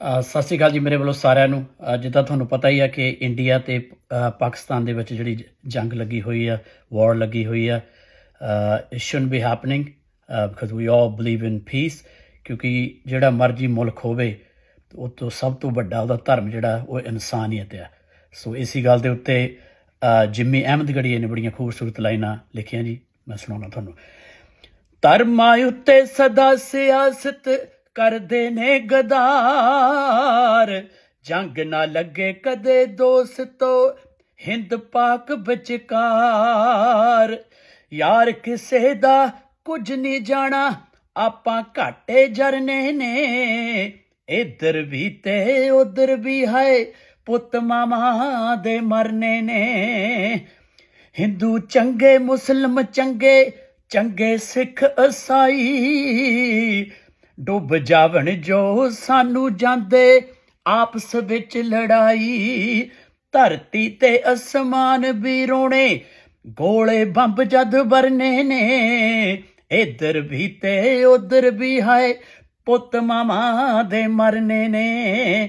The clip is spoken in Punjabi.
ਸਤਿ ਸ਼੍ਰੀ ਅਕਾਲ ਜੀ ਮੇਰੇ ਵੱਲੋਂ ਸਾਰਿਆਂ ਨੂੰ। ਜਿੱਦਾਂ ਤੁਹਾਨੂੰ ਪਤਾ ਹੀ ਆ ਕਿ ਇੰਡੀਆ ਤੇ ਪਾਕਿਸਤਾਨ ਦੇ ਵਿੱਚ ਜਿਹੜੀ ਜੰਗ ਲੱਗੀ ਹੋਈ ਆ ਵਾਰ ਲੱਗੀ ਹੋਈ ਆ। It should be happening because we all believe in peace ਕਿਉਂਕਿ ਜਿਹੜਾ ਮਰਜ਼ੀ ਮੁਲਕ ਹੋਵੇ ਉਹ ਤੋਂ ਸਭ ਤੋਂ ਵੱਡਾ ਉਹਦਾ ਧਰਮ ਜਿਹੜਾ ਉਹ ਇਨਸਾਨੀਅਤ ਆ। ਸੋ ਇਸੀ ਗੱਲ ਦੇ ਉੱਤੇ ਅ, ਜਿੰਮੀ ਅਹਿਮਦਗੜੀਏ ਨੇ ਬੜੀਆਂ ਖੂਬਸੂਰਤ ਲਾਈਨਾਂ ਲਿਖੀਆਂ ਜੀ ਮੈਂ ਸੁਣਾਉਣਾ ਤੁਹਾਨੂੰ। ਧਰਮਾਂ ਉੱਤੇ ਸਦਾ ਸਿਆਸਤ ਕਰਦੇ ਨੇ ਗਦਾਰ। ਜੰਗ ਨਾ ਲੱਗੇ ਕਦੇ ਦੋਸਤੋ, ਹਿੰਦ ਪਾਕ ਵਿਚਕਾਰ। ਯਾਰ ਕਿਸੇ ਦਾ ਕੁਝ ਨਹੀਂ ਜਾਣਾ, ਆਪਾਂ ਘਾਟੇ ਜਰਨੇ ਨੇ। ਇਧਰ ਵੀ ਤੇ ਉਧਰ ਵੀ ਹੈ, ਪੁੱਤ ਮਾਮਾ ਦੇ ਮਰਨੇ ਨੇ। ਹਿੰਦੂ ਚੰਗੇ, ਮੁਸਲਮ ਚੰਗੇ ਚੰਗੇ ਸਿੱਖ ਈਸਾਈ ਡੁੱਬ ਜਾਵਣ ਜੋ ਸਾਨੂੰ ਜਾਂਦੇ, ਆਪਸ ਵਿੱਚ ਲੜਾਈ। ਧਰਤੀ ਤੇ ਅਸਮਾਨ ਵੀ ਰੋਣੇ, ਗੋਲੇ ਬੰਬ ਜਦ ਵਰਨੇ ਨੇ। ਇਧਰ ਵੀ ਤੇ ਉਧਰ ਵੀ ਹੈ ਪੁੱਤ ਮਾਮਾ ਦੇ ਮਰਨੇ ਨੇ।